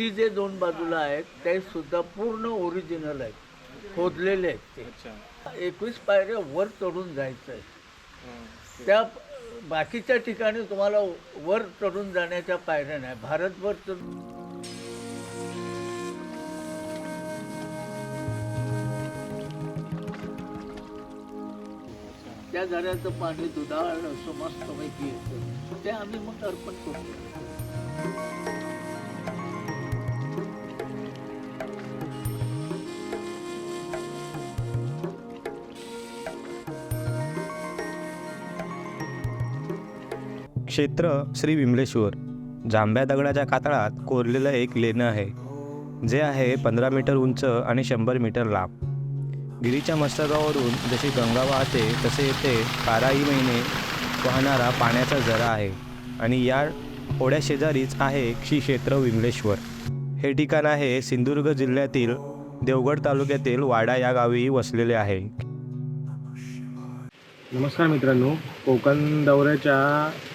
भिंती जे दोन बाजूला आहेत ते सुद्धा पूर्ण ओरिजिनल आहेत. खोदलेले आहेत ते. एकवीस पायऱ्या वर चढून जायचं आहे. त्या बाकीच्या ठिकाणी तुम्हाला वर चढून जाण्याच्या पायऱ्या नाही. भारतभर तर त्या झऱ्याचं पाणी दुधाळ असं मस्तपैकी येतं. ते आम्ही मग अर्पण करतो. क्षेत्र श्री विमलेश्वर. जांभ्या दगडाच्या कातळात कोरलेलं एक लेणं आहे जे आहे पंधरा मीटर उंच आणि शंभर मीटर लांब. गिरीच्या मस्तकावरून जशी गंगा वाहते तसे येथे बाराही महिने वाहणारा पाण्याचा झरा आहे आणि या ओढ्या शेजारीच आहे श्री क्षेत्र विमलेश्वर. हे ठिकाण आहे सिंधुदुर्ग जिल्ह्यातील देवगड तालुक्यातील वाडा या गावी वसलेले आहे. नमस्कार मित्रांनो कोकण दौऱ्याच्या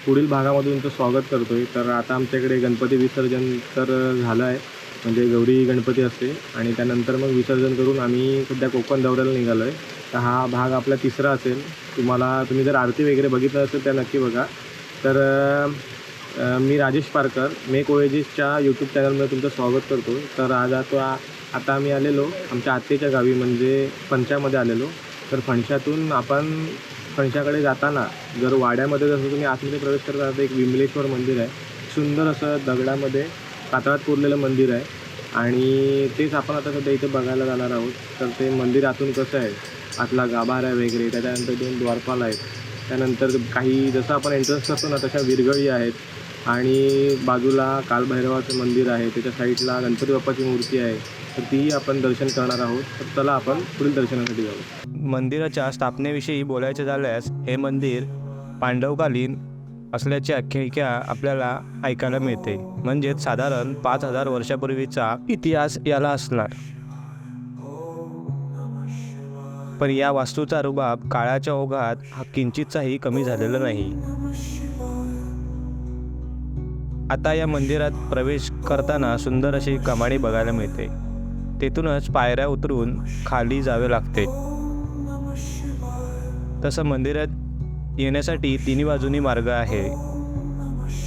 पुढील भागामधून तुमचं स्वागत करतो आहे तर आता आमच्याकडे गणपती विसर्जन तर झालं आहे म्हणजे गौरी गणपती असते. आणि त्यानंतर मग विसर्जन करून आम्ही सध्या कोकण दौऱ्याला निघालो आहे तर हा भाग आपला तिसरा असेल. तुम्हाला तुम्ही जर आरती वगैरे बघितलं असेल तर नक्की बघा. तर मी राजेश पारकर मेक ओएजीसच्या यूट्यूब चॅनलमध्ये तुमचं स्वागत करतो तर आज आता आता आम्ही आलेलो आमच्या आत्तेच्या गावी म्हणजे पंचामध्ये आलेलो. तर फणशातून आपण फणशाकडे जाताना जर वाड्यामध्ये जसं तुम्ही आतमध्ये प्रवेश करता तर एक विमलेश्वर मंदिर आहे. सुंदर असं दगडामध्ये कातळात कोरलेलं मंदिर आहे. आणि तेच आपण आता सध्या इथे बघायला जाणार आहोत. तर ते मंदिर आतून कसं आहे? आतला गाभारा वगैरे त्याच्यानंतर दोन द्वारपाल आहेत. त्यानंतर काही जसं आपण एंट्रन्स करतो ना तशा विरगळी आहेत. आणि बाजूला कालभैरवाचं मंदिर आहे त्याच्या साईडला गणपती बाप्पाची मूर्ती आहे. तर तीही आपण दर्शन करणार आहोत. तर त्याला आपण पुढील दर्शनासाठी जाऊ. मंदिराच्या स्थापनेविषयी बोलायचे झाल्यास हे मंदिर पांडवकालीन असल्याची आख्यायिका आपल्याला ऐकायला मिळते. म्हणजेच साधारण पाच हजार वर्षापूर्वीचा इतिहास याला असणार. पण या वास्तूचा रुबाब काळाच्या ओघात हा किंचितचाही कमी झालेला नाही. आता या मंदिरात प्रवेश करताना सुंदर अशी कमाणी बघायला मिळते. तेथूनच पायऱ्या उतरून खाली जावे लागते. तसं मंदिरात येण्यासाठी तिन्ही बाजूनी मार्ग आहे.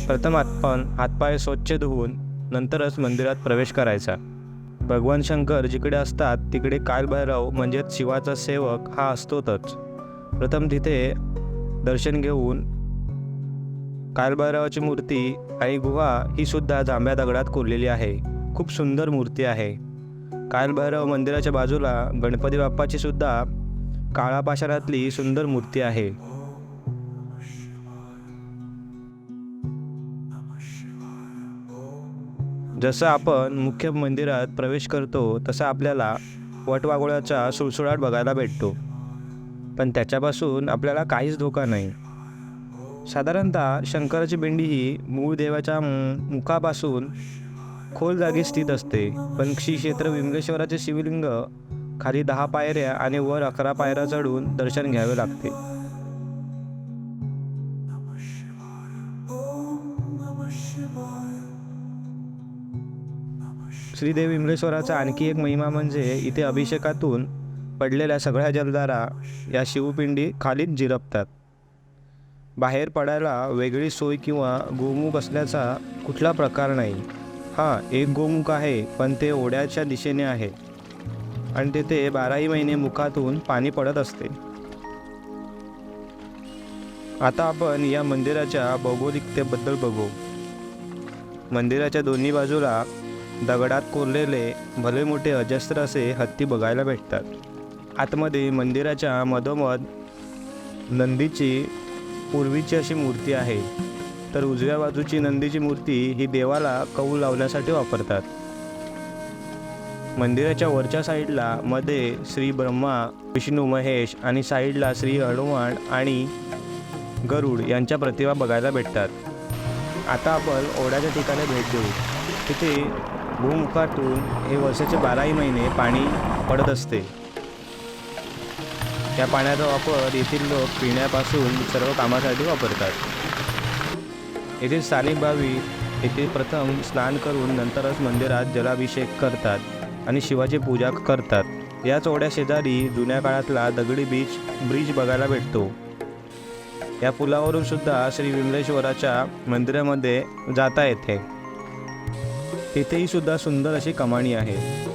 प्रथम आपण हातपाय स्वच्छ धुवून नंतरच मंदिरात प्रवेश करायचा. भगवान शंकर जिकडे असतात तिकडे कालभैरव म्हणजेच शिवाचा सेवक हा असतोच प्रथम तिथे दर्शन घेऊन कालभैरवाची मूर्ती आणि गुहा ही सुद्धा जांभ्या दगडात कोरलेली आहे. खूप सुंदर मूर्ती आहे. कालभैरव मंदिराच्या बाजूला गणपती बाप्पाची सुद्धा काळा पाषाणातली सुंदर मूर्ती आहे. जसं आपण मुख्य मंदिरात प्रवेश करतो तसं आपल्याला वटवाघोळ्याचा सुळसुळाट बघायला भेटतो. पण त्याच्यापासून आपल्याला काहीच धोका नाही. साधारणतः शंकराची बेंडी ही मूळ देवाच्या मु- मुखापासून खोल जागी स्थित असते. पण श्री क्षेत्र विमलेश्वराचे शिवलिंग खाली दहा पायऱ्या आणि वर अकरा पायऱ्या चढून दर्शन घ्यावे लागते. श्रीदेवी विमलेश्वराचा आणखी एक महिमा म्हणजे इथे अभिषेकातून पडलेल्या सगळ्या जलदारा या शिवपिंडी खालीच जिरपतात बाहेर पडायला वेगळी सोय किंवा गोमुख असल्याचा कुठला प्रकार नाही. हां एक गोमुख आहे पण ते ओढ्याच्या दिशेने आहे. आणि तेथे बाराही महिने मुखातून पाणी पडत असते. आता आपण या मंदिराच्या भौगोलिकतेबद्दल बघू. मंदिराच्या दोन्ही बाजूला दगडात कोरलेले भले मोठे अजस्त्र असे हत्ती बघायला भेटतात. आतमध्ये मंदिराच्या मधोमध नंदीची पूर्वीची अशी मूर्ती आहे. तर उजव्या बाजूची नंदीची मूर्ती ही देवाला कौल लावण्यासाठी वापरतात. मंदिराच्या वरच्या साईडला मध्ये श्री ब्रह्मा विष्णू महेश आणि साईडला श्री हनुमान आणि गरुड यांच्या प्रतिमा बघायला भेटतात. आता आपण ओढ्याच्या ठिकाणी भेट देऊ. तिथे भूमुखातून हे वर्षाचे बाराही महिने पाणी पडत असते. या पाण्याचा वापर येथील लोक पिण्यापासून सर्व कामासाठी वापरतात. येथील स्थानिक भावी येथे प्रथम स्नान करून नंतरच मंदिरात जलाभिषेक करतात आणि शिवाची पूजा करतात. याच ओढ्या शेजारी जुन्या काळातला दगडी बीच ब्रिज बघायला भेटतो. या पुलावरून सुद्धा श्री विमलेश्वराच्या मंदिरामध्ये जाता येते. तिथेही सुद्धा सुंदर अशी कमाणी आहे.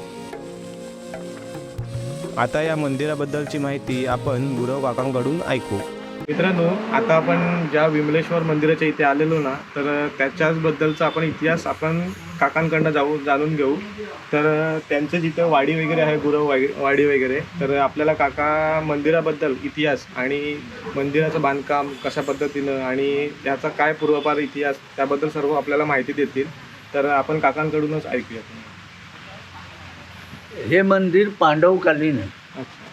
आता या मंदिराबद्दलची माहिती आपण गुरव काकांकडून ऐकू. मित्रांनो आता आपण ज्या विमलेश्वर मंदिराच्या इथे आलेलो ना तर त्याच्याच बद्दलचा आपण इतिहास आपण काकांकडनं जाऊ जाणून घेऊ. तर त्यांचं जिथं वाडी वगैरे आहे गुरव वाडी वाडी वगैरे तर आपल्याला काका मंदिराबद्दल इतिहास आणि मंदिराचं बांधकाम कशा पद्धतीनं आणि त्याचा काय पूर्वपार इतिहास त्याबद्दल सर्व आपल्याला माहिती देतील. तर आपण काकांकडूनच ऐकूया. हे मंदिर पांडवकालीन आहे. अच्छा.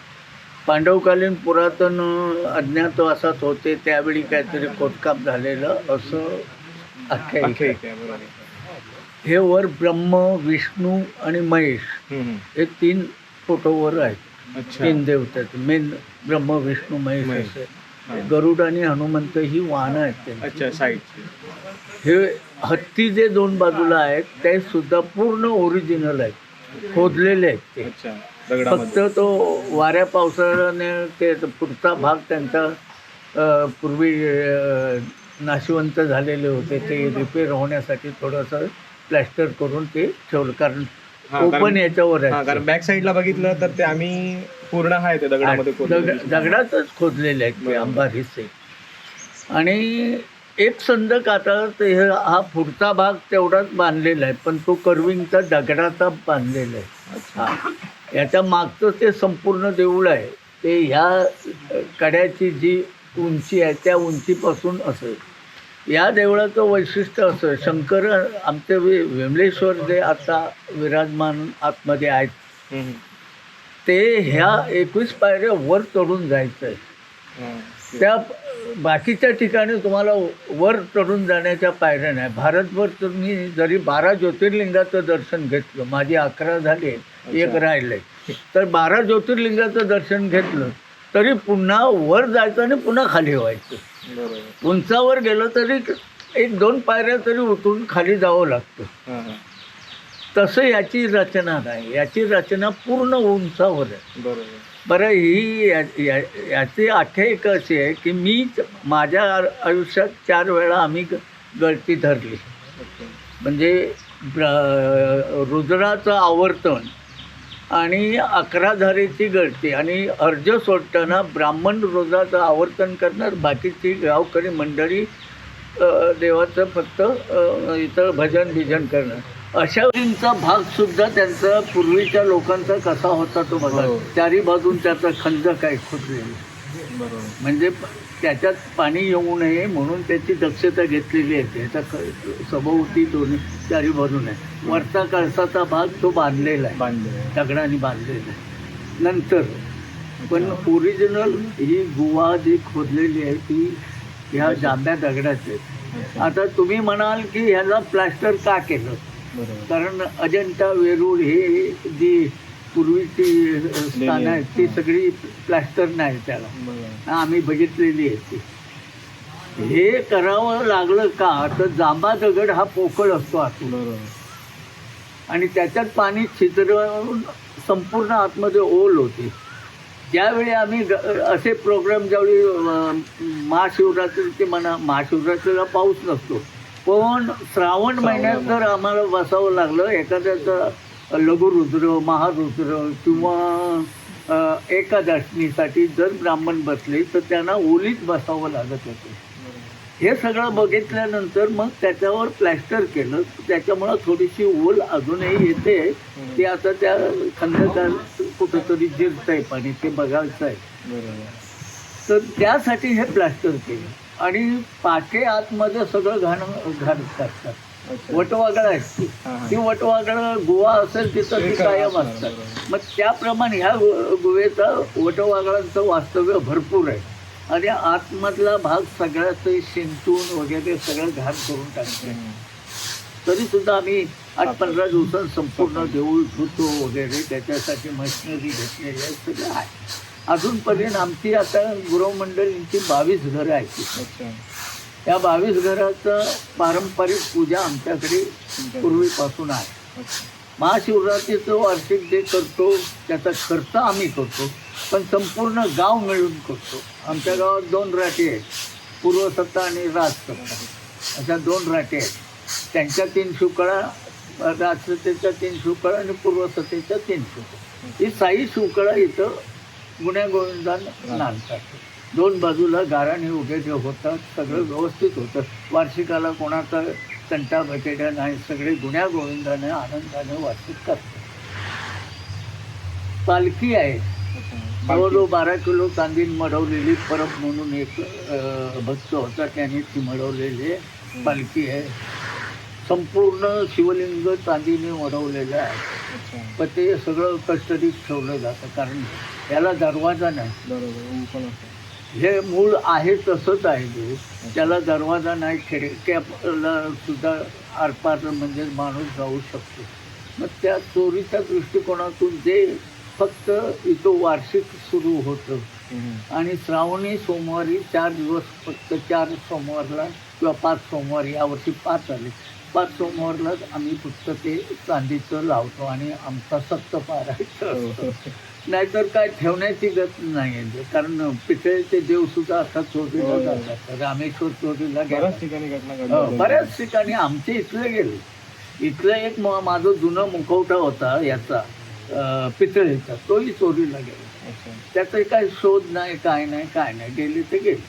पांडवकालीन पुरातन अज्ञातवासात होते त्यावेळी काहीतरी खोदकाम झालेलं असं आख्यायिका आहे. आहे. हे वर ब्रह्म विष्णू आणि महेश हम्म. हे तीन फोटोवर आहेत अच्छा तीन देवतात मेन ब्रह्म विष्णू महेश महेश. असे हा. गरुड आणि हनुमंत ही वाहनं आहेत त्यांची अच्छा साईडची हे हत्ती जे दोन बाजूला आहेत ते सुद्धा पूर्ण ओरिजिनल आहेत खोदलेले आहेत ते अच्छा फक्त तो वाऱ्या पावसाळ्याने ते पुढचा भाग त्यांचा पूर्वी नाशवंत झालेले होते ते रिपेअर होण्यासाठी थोडंसं प्लॅस्टर करून ते ठेवलं. कारण ओपन याच्यावर आहे. कारण बॅक साईडला बघितलं तर ते आम्ही पूर्ण आहे ते दगडामध्ये. दगडातच खोदलेले आहेत ते. अंबार हिस्से. आणि एक संदक आता ते हे- हा पुढचा भाग तेवढाच बांधलेला आहे पण तो कर्विंगचा दगडाचा बांधलेला आहे. हा. याच्या मागचं ते संपूर्ण देऊळ आहे ते ह्या कड्याची जी उंची आहे त्या उंचीपासून असेल या देवळाचं वैशिष्ट्य असं शंकर आमचे वि विमलेश्वर जे आता विराजमान आतमध्ये आहेत. ते ह्या एकवीस पायऱ्या वर चढून जायचं आहे. त्या बाकीच्या ठिकाणी तुम्हाला वर चढून जाण्याच्या पायऱ्या नाही. भारतभर तुम्ही जरी बारा ज्योतिर्लिंगाचं दर्शन घेतलं माझी अकरा झाले एक राहिले तर बारा ज्योतिर्लिंगाचं दर्शन घेतलं तरी पुन्हा वर जायचं आणि पुन्हा खाली व्हायचं. उंचावर गेलं तरी एक दोन पायऱ्या तरी उतरून खाली जावं लागतं. तसं याची रचना नाही. याची रचना पूर्ण उंचावर आहे. बरोबर. बरं ही या- या- याची आख्यायिका अशी आहे की मी माझ्या आयुष्यात चार वेळा आम्ही ग- गळती धरली. म्हणजे ब्र- रुद्राचं आवर्तन आणि अकराधारेची गळती आणि अर्ज सोडताना ब्राह्मण रुद्राचं आवर्तन करणार बाकीची गावकरी मंडळी देवाचं फक्त इथं भजन बिजन करणं अशा वेळींचा भाग सुद्धा त्यांचा पूर्वीच्या लोकांचा कसा होता तो बघा. हो. चारी बाजून त्याचा खंदक आहे खोदलेली बरोबर. म्हणजे त्याच्यात पाणी येऊ नये म्हणून त्याची दक्षता घेतलेली आहे. त्याचा सभोवती दोन्ही चारी बाजून. आहे वरचा कळसाचा भाग तो बांधलेला आहे. दगडाने बांधलेला आहे. नंतर पण ओरिजिनल ही गुहा जी खोदलेली आहे ती ह्या जांभ्या दगडाची आता तुम्ही म्हणाल की ह्याला प्लास्टर का केलं? कारण अजंठा वेरूळ हे जी पूर्वीची स्थानं आहेत ती सगळी प्लास्टर नाही त्याला. आम्ही बघितलेली आहे ती. हे करावं लागलं का तर जांभा दगड हा पोकळ असतो आतून. आणि त्याच्यात पाणी छिद्रून संपूर्ण आतमध्ये ओल होती. ज्यावेळी आम्ही असे प्रोग्राम ज्यावेळी महाशिवरात्रीचे म्हणा महाशिवरात्रीला पाऊस नसतो. पण श्रावण महिन्यात जर आम्हाला बसावं लागलं एखाद्याचं लघुरुद्र महारुद्र किंवा अं, एकादशमीसाठी जर ब्राह्मण बसले तर त्यांना ओलीत बसावं लागत होतं. हे सगळं बघितल्यानंतर मग त्याच्यावर प्लॅस्टर केलं. त्याच्यामुळं थोडीशी ओल अजूनही येते. ते आता त्या खंडकात कुठंतरी जिरत आहे पाणी ते बघायचं आहे तर त्यासाठी हे प्लॅस्टर केलं. आणि पाके आतमध्ये सगळं घाण घाण टाकतात अच्छा. वटवागळं आहेत ती वटवागळं गुहा असेल तिथं ती कायम असतात. मग त्याप्रमाणे ह्या गु- गुहेचं वटवागळांचं वास्तव्य भरपूर आहे. आणि आतमधला भाग सगळा ते शिंतून वगैरे सगळं घाण करून टाकते. तरी सुद्धा आम्ही आठ पंधरा दिवसात संपूर्ण देऊळ धुतो वगैरे त्याच्यासाठी मशिनरी घेतलेली आहे. सगळं आहे. अजूनपर्यंत आमची आता गुरव मंडळींची बावीस घरं आहेत अच्छा. या बावीस घराचं पारंपरिक पूजा आमच्याकडे पूर्वीपासून आहे. महाशिवरात्रीचं वार्षिक जे करतो त्याचा खर्च आम्ही करतो पण संपूर्ण गाव मिळून करतो. आमच्या गावात दोन राठी आहेत पूर्वसत्ता आणि राजसत्ता अशा दोन राठी आहेत. त्यांच्या तीन शिवकळा राजसत्तेच्या तीन शिवकळा आणि पूर्वसत्तेच्या तीन शिवकळा ही साई शिवकळा इथं गुन्ह्या गोविंदान नांदतात. दोन बाजूला गाराणी वगैरे होतात सगळं व्यवस्थित होतं. वार्षिकाला कोणाचा कंटा बकेट्या नाही सगळे गुन्ह्या गोविंदाने आनंदाने वार्षिक करतात. पालखी आहे. जवळजवळ बारा किलो चांदी मडवलेली परब म्हणून एक भक्त होता त्याने ती मडवलेली पालखी आहे. संपूर्ण शिवलिंग चांदीने मडवलेलं आहे. पण ते सगळं कस्टडीत ठेवलं जातं कारण याला दरवाजा नाही. हे मूळ आहे तसंच आहे ते. त्याला दरवाजा नाही खिडक्याला सुद्धा आरपार म्हणजे माणूस जाऊ शकतो. मग त्या चोरीच्या दृष्टिकोनातून जे फक्त इथं वार्षिक सुरू होतं आणि श्रावणी सोमवारी चार दिवस फक्त चार सोमवारला किंवा पाच सोमवार यावर्षी पाच आले. पाच सोमवारलाच आम्ही फक्त ते चांदीचं लावतो आणि आमचा सप्तपार आहे नाहीतर काय ठेवण्याची गत नाही कारण पितळेचे देव सुद्धा आता चोरीला हो. जातात. रामेश्वर चोरीला गेला बऱ्याच ठिकाणी घटना हो, बऱ्याच ठिकाणी आमचे इथले गेले. इथलं एक माझं जुनं मुखवटा होता याचा पितळेचा. तोही चोरीला गेला. अच्छा. त्याचा काही शोध नाही काय नाही काय नाही. गेले ते गेले.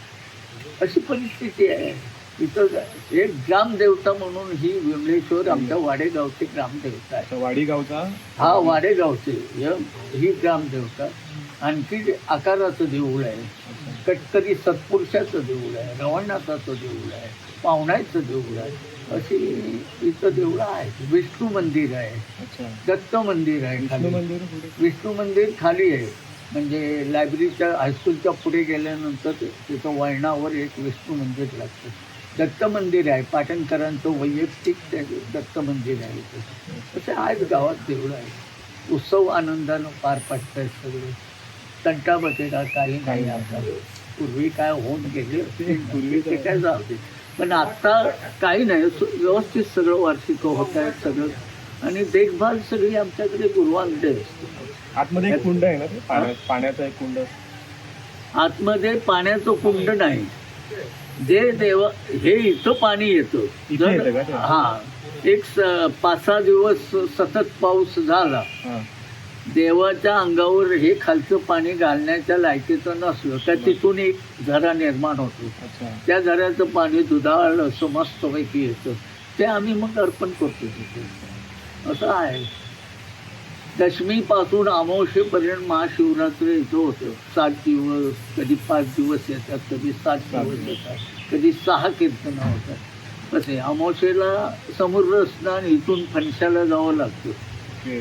अशी परिस्थिती आहे. इथं एक ग्रामदेवता म्हणून ही विमलेश्वर आमच्या वाडेगावची ग्रामदेवता आहे. अच्छा, वाडी गावचा हा वाडेगावचे. ही ग्रामदेवता. आणखी आकाराचं देऊळ आहे. कटकरी सत्पुरुषाचं देऊळ आहे. रवणाथाचं देऊळ आहे. पाहुणाचं देऊळ आहे. अशी इथं देऊळं आहेत विष्णू मंदिर आहे. दत्त मंदिर आहे खाली. विष्णू मंदिर खाली आहे. म्हणजे लायब्ररीच्या हायस्कूलच्या पुढे गेल्यानंतर तिथं वळणावर एक विष्णू मंदिर लागतं. दत्त मंदिर आहे पाटणकरांचं वैयक्तिक ते दत्त मंदिर आहे. असे आहेत गावात देऊळ आहे उत्सव आनंदानं पार पाडत आहेत सगळे. तंटा काही नाही आता. पूर्वी काय होऊन गेले पूर्वी ते काय दे. पण आता काही नाही. व्यवस्थित सगळं वार्षिक होत आहे सगळं. आणि देखभाल सगळी आमच्याकडे गुरुवांकडे असते. आतमध्ये एक कुंड आहे ना पाण्याचा एक कुंड. आतमध्ये पाण्याचं कुंड नाही. जे देव हे इथं पाणी येतं? हा एक पाच सहा दिवस सतत पाऊस झाला देवाच्या अंगावर हे खालचं पाणी घालण्याच्या लायकीचं नसलं तर तिथून एक झरा निर्माण होतो. त्या झऱ्याचं पाणी दुधाळ असं मस्तपैकी येतं. ते आम्ही मग अर्पण करतो तिथे. असं आहे. दशमीपासून अमावस्येपर्यंत महाशिवरात्री इथं होतं सात दिवस कधी पाच दिवस येतात कधी सात दिवस. येतात कधी सहा कीर्तनं होतात कसे अमावस्येला समुद्र स्नान इथून फणशाला जावं लागतं.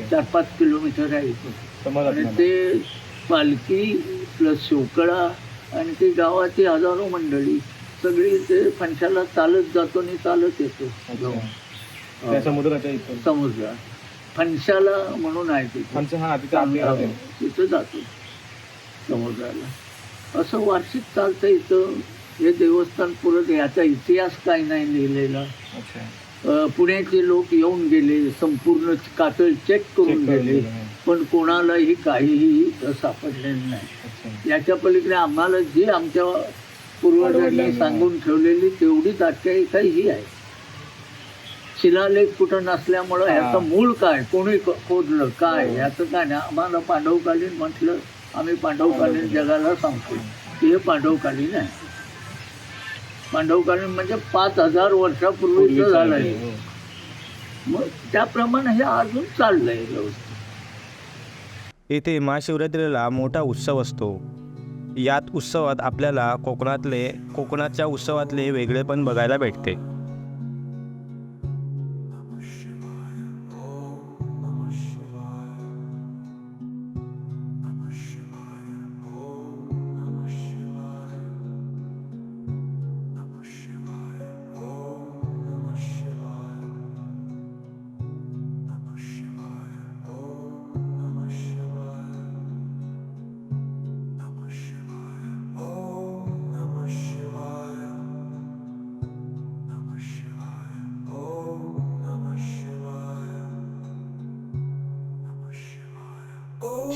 चार पाच किलोमीटर आहे इथून आणि. ते पालखी प्लस शिवकळा आणि ती गावाची हजारो मंडळी सगळी ते फणशाला चालत जातो आणि चालत येतो. त्या समुद्राच्या इथं समुद्र फणशाला म्हणून आहे तिथे. हा तिथे जातो समुद्राला. असं वार्षिक चालतं इथं. हे देवस्थान पुरत याचा इतिहास काय नाही लिहिलेला. पुण्याचे लोक येऊन गेले. संपूर्ण कातळ चेक करून गेले. पण कोणालाही काहीही सापडलेलं नाही. याच्या पलीकडे आम्हाला जी आमच्या पूर्वजांनी सांगून ठेवलेली तेवढीच आख्यायिका ही आहे. शिलालेख कुठं नसल्यामुळं हा. ह्याचं मूळ काय? कोणी खोदलं? काय? हो. याचं काय नाही? आम्हाला पांडवकालीन म्हटलं आम्ही पांडवकालीन पांडवकालीन. जगाला सांगतो की हे पांडवकालीन आहे. पांडवकालीन म्हणजे पाच हजार वर्षापूर्वीचं पूर्वीचं झालंय. आहे, हो. मग त्याप्रमाणे हे अजून चाललंय व्यवस्थित. येथे महाशिवरात्रीला मोठा उत्सव असतो. यात उत्सवात आपल्याला कोकणातले कोकणाच्या उत्सवातले वेगळेपण बघायला भेटते.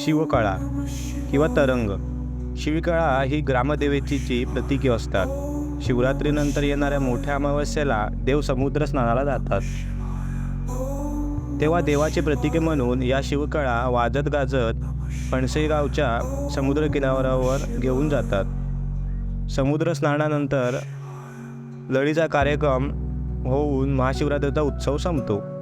शिवकळा किंवा तरंग. शिवकळा ही ग्रामदेवतेची प्रतीके असतात शिवरात्रीनंतर येणाऱ्या मोठ्या अमावस्येला देव समुद्र स्नानाला जातात. तेव्हा देवाचे प्रतीके म्हणून या शिवकळा वाजत गाजत फणसेगावच्या समुद्रकिनाऱ्यावर घेऊन जातात. समुद्र स्नानानंतर लढीचा कार्यक्रम होऊन महाशिवरात्रीचा उत्सव संपतो.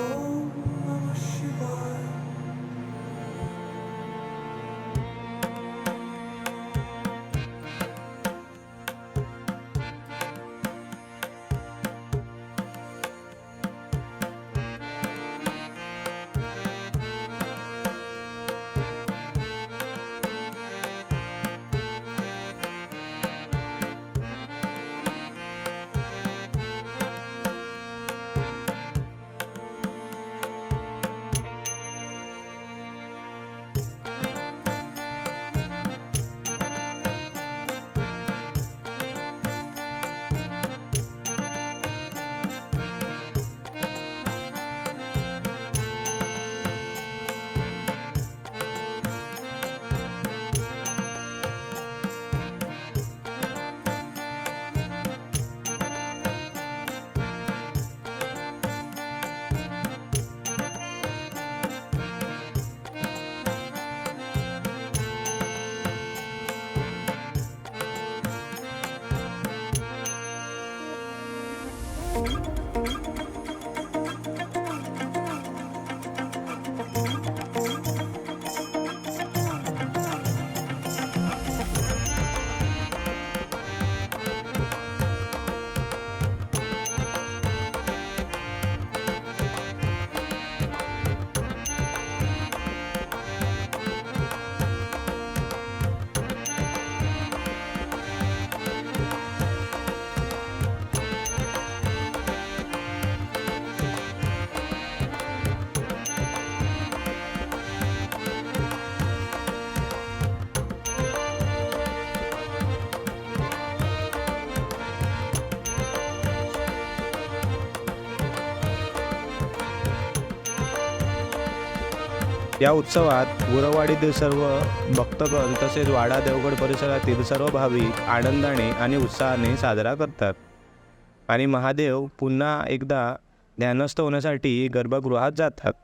Oh. या उत्सवात गुरवाडीतील सर्व भक्तगण तसेच वाडा देवगड परिसरातील सर्व भाविक आनंदाने आणि उत्साहाने साजरा करतात. आणि महादेव पुन्हा एकदा ध्यानस्थ होण्यासाठी गर्भगृहात जातात.